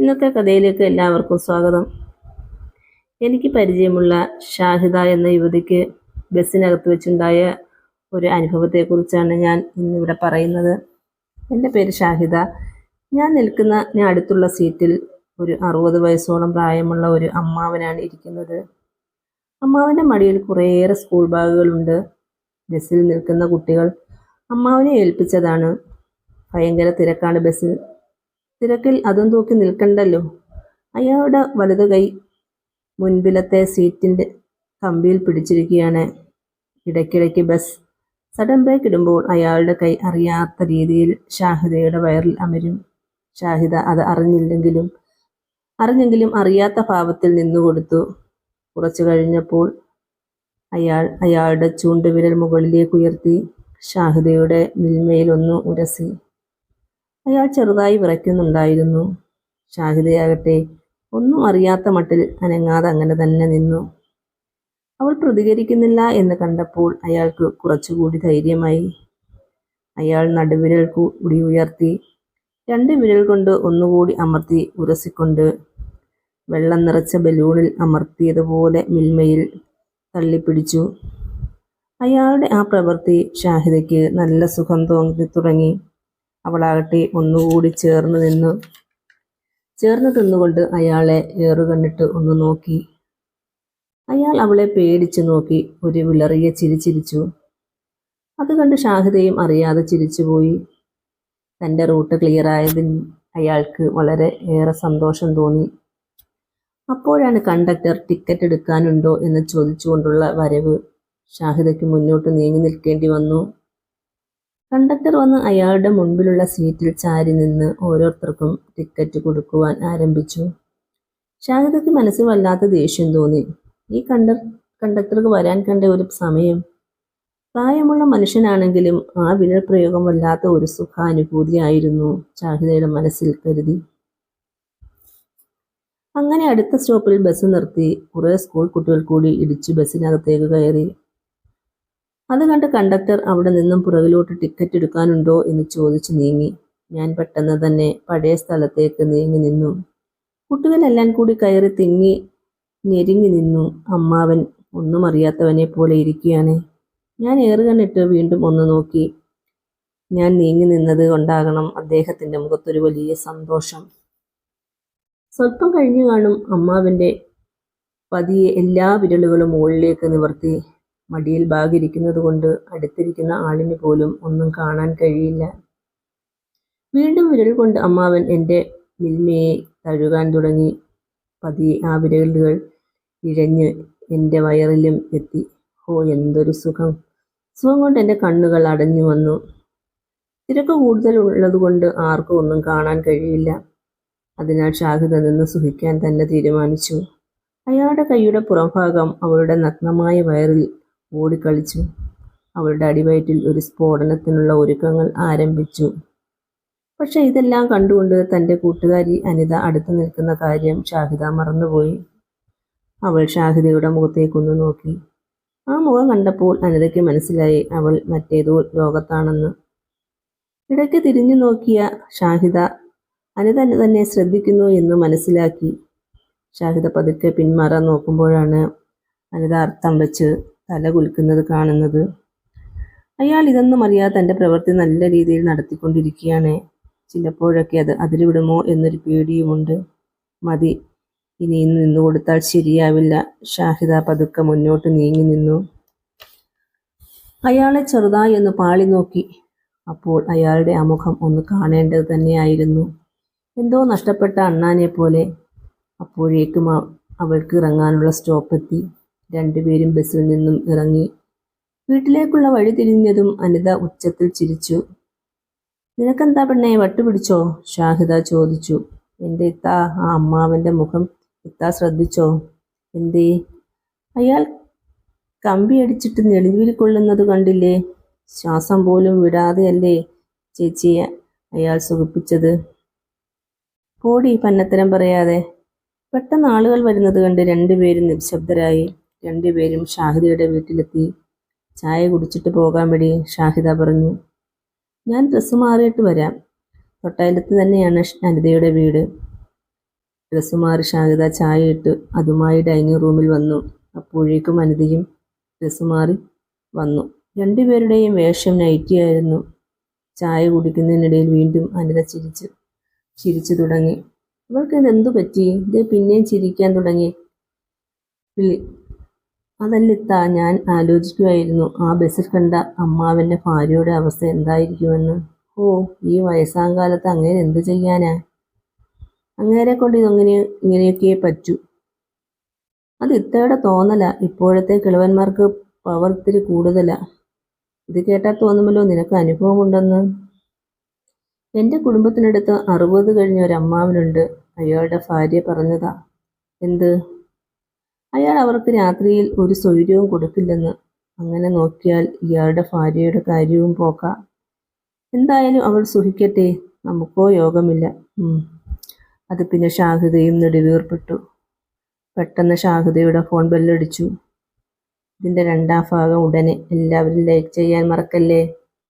ഇന്നത്തെ കഥയിലേക്ക് എല്ലാവർക്കും സ്വാഗതം. എനിക്ക് പരിചയമുള്ള ഷാഹിദ എന്ന യുവതിക്ക് ബസ്സിനകത്ത് വെച്ചുണ്ടായ ഒരു അനുഭവത്തെക്കുറിച്ചാണ് ഞാൻ ഇന്നിവിടെ പറയുന്നത്. എന്റെ പേര് ഷാഹിദ. ഞാൻ നിൽക്കുന്ന ഞാൻ അടുത്തുള്ള സീറ്റിൽ ഒരു അറുപത് വയസ്സോളം പ്രായമുള്ള ഒരു അമ്മാവനാണ് ഇരിക്കുന്നത്. അമ്മാവന്റെ മടിയിൽ കുറേയേറെ സ്കൂൾ ബാഗുകളുണ്ട്. ബസ്സിൽ നിൽക്കുന്ന കുട്ടികൾ അമ്മാവനെ ഏൽപ്പിച്ചതാണ്. ഭയങ്കര തിരക്കാണ് ബസ്സിൽ തിരക്കിൽ അതും തൂക്കി നിൽക്കണ്ടല്ലോ. അയാളുടെ വലതു കൈ മുൻപിലത്തെ സീറ്റിന്റെ കമ്പിയിൽ പിടിച്ചിരിക്കുകയാണ്. ഇടയ്ക്കിടയ്ക്ക് ബസ് സഡൻ ബ്രേക്ക് ഇടുമ്പോൾ അയാളുടെ കൈ അറിയാത്ത രീതിയിൽ ഷാഹിദയുടെ വയറിൽ അമരും. ഷാഹിദ അത് അറിഞ്ഞില്ലെങ്കിലും അറിഞ്ഞെങ്കിലും അറിയാത്ത ഭാവത്തിൽ നിന്നുകൊടുത്തു. കുറച്ചു കഴിഞ്ഞപ്പോൾ അയാൾ അയാളുടെ ചൂണ്ടുവിരൽ മുകളിലേക്ക് ഉയർത്തി ഷാഹിദയുടെ മിൽമയിലൊന്നു ഉരസി. അയാൾ ചെറുതായി വിറയ്ക്കുന്നുണ്ടായിരുന്നു. ഷാഹിദയാകട്ടെ ഒന്നും അറിയാത്ത മട്ടിൽ അനങ്ങാതെ അങ്ങനെ തന്നെ നിന്നു. അവൾ പ്രതികരിക്കുന്നില്ല എന്ന് കണ്ടപ്പോൾ അയാൾക്ക് കുറച്ചുകൂടി ധൈര്യമായി. അയാൾ നടുവിരൽ കൂടി ഉയർത്തി രണ്ട് വിരൽ കൊണ്ട് ഒന്നുകൂടി അമർത്തി ഉരസിക്കൊണ്ട് വെള്ളം നിറച്ച ബലൂണിൽ അമർത്തിയതുപോലെ മിൽമയിൽ തള്ളിപ്പിടിച്ചു. അയാളുടെ ആ പ്രവൃത്തി ഷാഹിദയ്ക്ക് നല്ല സുഖം തോന്നി തുടങ്ങി. അവളാകട്ടെ ഒന്നുകൂടി ചേർന്ന് നിന്നു ചേർന്ന് തിന്നുകൊണ്ട് അയാളെ ഏറുകണ്ടിട്ട് ഒന്ന് നോക്കി. അയാൾ അവളെ പേടിച്ച് നോക്കി ഒരു വിളറിയ ചിരി ചിരിച്ചു അത് കണ്ട് ഷാഹിദയും അറിയാതെ ചിരിച്ചുപോയി തന്റെ റൂട്ട് ക്ലിയർ ആയതിന് അയാൾക്ക് വളരെ ഏറെ സന്തോഷം തോന്നി. അപ്പോഴാണ് കണ്ടക്ടർ ടിക്കറ്റ് എടുക്കാനുണ്ടോ എന്ന് ചോദിച്ചുകൊണ്ടുള്ള വരവ് ഷാഹിദയ്ക്ക് മുന്നോട്ട് നീങ്ങി നിൽക്കേണ്ടി വന്നു. കണ്ടക്ടർ വന്ന് അയാളുടെ മുൻപിലുള്ള സീറ്റിൽ ചാരി നിന്ന് ഓരോരുത്തർക്കും ടിക്കറ്റ് കൊടുക്കുവാൻ ആരംഭിച്ചു. ഷാഹിദയ്ക്ക് മനസ്സിൽ വല്ലാത്ത ദേഷ്യം തോന്നി. ഈ കണ്ട കണ്ടക്ടർക്ക് വരാൻ കണ്ട ഒരു സമയം. പ്രായമുള്ള മനുഷ്യനാണെങ്കിലും ആ വിരൽ പ്രയോഗം വല്ലാത്ത ഒരു സുഖാനുഭൂതിയായിരുന്നു ഷാഹിദയുടെ മനസ്സിൽ കരുതി. അങ്ങനെ അടുത്ത സ്റ്റോപ്പിൽ ബസ് നിർത്തി. കുറേ സ്കൂൾ കുട്ടികൾ കൂടി ഇടിച്ചു ബസ്സിനകത്തേക്ക് കയറി. അത് കണ്ട് കണ്ടക്ടർ അവിടെ നിന്നും പുറകിലോട്ട് ടിക്കറ്റ് എടുക്കാനുണ്ടോ എന്ന് ചോദിച്ചു നീങ്ങി. ഞാൻ പെട്ടെന്ന് തന്നെ പഴയ സ്ഥലത്തേക്ക് നീങ്ങി നിന്നു. കുട്ടികളെല്ലാം കൂടി കയറി തിങ്ങി ഞെരുങ്ങി നിന്നു. അമ്മാവൻ ഒന്നും അറിയാത്തവനെ പോലെ ഇരിക്കുകയാണ്. ഞാൻ ഏറുകണ്ണിട്ട് വീണ്ടും ഒന്ന് നോക്കി. ഞാൻ നീങ്ങി നിന്നത് കൊണ്ടാകണം അദ്ദേഹത്തിന്റെ മുഖത്തൊരു വലിയ സന്തോഷം. സ്വല്പം കഴിഞ്ഞു കാണും അമ്മാവിന്റെ പതിയെ എല്ലാ വിരലുകളും മുകളിലേക്ക് നിവർത്തി. മടിയിൽ ബാഗിരിക്കുന്നത് കൊണ്ട് അടുത്തിരിക്കുന്ന ആളിന് പോലും ഒന്നും കാണാൻ കഴിയില്ല. വീണ്ടും വിരൽ കൊണ്ട് അമ്മാവൻ എന്റെ മിൽമയെ തഴുകാൻ തുടങ്ങി. പതിയെ ആ വിരലുകൾ ഇഴഞ്ഞ് എന്റെ വയറിലും എത്തി. ഓ എന്തൊരു സുഖം. സുഖം കൊണ്ട് എന്റെ കണ്ണുകൾ അടഞ്ഞു വന്നു. തിരക്ക് കൂടുതൽ ഉള്ളതുകൊണ്ട് ആർക്കും ഒന്നും കാണാൻ കഴിയില്ല. അതിനാൽ ഷാഹിദ നിന്ന് സുഖിക്കാൻ തന്നെ തീരുമാനിച്ചു. അയാളുടെ കൈയുടെ പുറംഭാഗം അവളുടെ നഗ്നമായ വയറിൽ ഓടിക്കളിച്ചു. അവളുടെ അടിവയറ്റിൽ ഒരു സ്ഫോടനത്തിനുള്ള ഒരുക്കങ്ങൾ ആരംഭിച്ചു. പക്ഷെ ഇതെല്ലാം കണ്ടുകൊണ്ട് തന്റെ കൂട്ടുകാരി അനിത അടുത്തു നിൽക്കുന്ന കാര്യം ഷാഹിദ മറന്നുപോയി. അവൾ ഷാഹിദയുടെ മുഖത്തേക്കൊന്നു നോക്കി. ആ മുഖം കണ്ടപ്പോൾ അനിതയ്ക്ക് മനസ്സിലായി അവൾ മറ്റേതോ ലോകത്താണെന്ന്. ഇടയ്ക്ക് തിരിഞ്ഞു നോക്കിയ ഷാഹിദ അനിത തന്നെ ശ്രദ്ധിക്കുന്നു എന്ന് മനസ്സിലാക്കി. ഷാഹിദ പതുക്കെ പിന്മാറാൻ നോക്കുമ്പോഴാണ് അനിത അർത്ഥം വെച്ച് തല കുലുക്കുന്നത് കാണുന്നത്. അയാൾ ഇതൊന്നും അറിയാതെ തന്റെ പ്രവൃത്തി നല്ല രീതിയിൽ നടത്തിക്കൊണ്ടിരിക്കുകയാണ്. ചിലപ്പോഴൊക്കെ അത് അതിരുവിടുമോ എന്നൊരു പേടിയുമുണ്ട്. മതി. ഇനി ഇന്ന് നിന്നു കൊടുത്താൽ ശരിയാവില്ല. ഷാഹിദ പതുക്കെ മുന്നോട്ട് നീങ്ങി നിന്നു. അയാളെ ചെറുതായി ഒന്ന് പാളി നോക്കി. അപ്പോൾ അയാളുടെ അമുഖം ഒന്ന് കാണേണ്ടത് തന്നെയായിരുന്നു. എന്തോ നഷ്ടപ്പെട്ട അണ്ണാനെ പോലെ അപ്പോഴേക്കും അവൾക്ക് ഇറങ്ങാനുള്ള സ്റ്റോപ്പ് എത്തി രണ്ടുപേരും ബസ്സിൽ നിന്നും ഇറങ്ങി വീട്ടിലേക്കുള്ള വഴി തിരിഞ്ഞതും അനിത ഉച്ചത്തിൽ ചിരിച്ചു. നിനക്കെന്താ പെണ്ണെ വട്ടുപിടിച്ചോ? ഷാഹിദ ചോദിച്ചു. എന്റെ ഇത്ത ആ അമ്മാവന്റെ മുഖം ഇത്ത ശ്രദ്ധിച്ചോ? എന്തേ? അയാൾ കമ്പി അടിച്ചിട്ട് നെളിവിൽ കൊള്ളുന്നത് കണ്ടില്ലേ? ശ്വാസം പോലും വിടാതെയല്ലേ ചേച്ചിയെ അയാൾ സുഖിപ്പിച്ചത്? പോടി പന്നത്തരം പറയാതെ. പെട്ടെന്ന് ആളുകൾ വരുന്നത് കണ്ട് രണ്ടുപേരും നിശബ്ദരായി. രണ്ടുപേരും ഷാഹിദയുടെ വീട്ടിലെത്തി. ചായ കുടിച്ചിട്ട് പോകാൻ വേണ്ടി ഷാഹിദ പറഞ്ഞു ഞാൻ ഡ്രസ്സ് മാറിയിട്ട് വരാം. തൊട്ടയലത്ത് തന്നെയാണ് അനിതയുടെ വീട്. ഡ്രസ്സ് മാറി ഷാഹിദ ചായ ഇട്ട് അതുമായി ഡൈനിങ് റൂമിൽ വന്നു. അപ്പോഴേക്കും അനിതയും ഡ്രസ്സ് മാറി വന്നു. രണ്ടുപേരുടെയും വേഷം നൈറ്റിയായിരുന്നു ചായ കുടിക്കുന്നതിനിടയിൽ വീണ്ടും അനിത ചിരിച്ച് ചിരിച്ചു തുടങ്ങി അവൾക്ക് ഇതെന്തു പറ്റി? ഇത് പിന്നെയും ചിരിക്കാൻ തുടങ്ങി. അതല്ലിത്താ ഞാൻ ആലോചിക്കുമായിരുന്നു ആ ബസ്സിൽ കണ്ട അമ്മാവന്റെ ഭാര്യയുടെ അവസ്ഥ എന്തായിരിക്കുമെന്ന്. ഓ ഈ വയസ്സാം കാലത്ത് അങ്ങനെ എന്തു ചെയ്യാനാ? അങ്ങേരെ കൊണ്ട് ഇതങ്ങനെ ഇങ്ങനെയൊക്കെ പറ്റൂ. അത് ഇത്തയുടെ തോന്നല ഇപ്പോഴത്തെ കിളവന്മാർക്ക് പവർ ഇത്തിരി കൂടുതലാ. ഇത് കേട്ടാൽ തോന്നുമല്ലോ നിനക്ക് അനുഭവമുണ്ടെന്ന്. എന്റെ കുടുംബത്തിനടുത്ത് അറുപത് കഴിഞ്ഞ ഒരു അമ്മാവനുണ്ട് അയാളുടെ ഭാര്യ പറഞ്ഞതാ. എന്ത്? അയാൾ അവർക്ക് രാത്രിയിൽ ഒരു സ്വൈര്യവും കൊടുക്കില്ലെന്ന് അങ്ങനെ നോക്കിയാൽ ഇയാളുടെ ഭാര്യയുടെ കാര്യവും പോക്കാം. എന്തായാലും അവൾ സുഖിക്കട്ടെ നമുക്കോ യോഗമില്ല. അത് പിന്നെ ഷാഹിദയും നെടുവീർപ്പെട്ടു. പെട്ടെന്ന് ഷാഹിദയുടെ ഫോൺ ബെല്ലടിച്ചു. ഇതിന്റെ രണ്ടാം ഭാഗം ഉടനെ എല്ലാവരും ലൈക്ക് ചെയ്യാൻ മറക്കല്ലേ?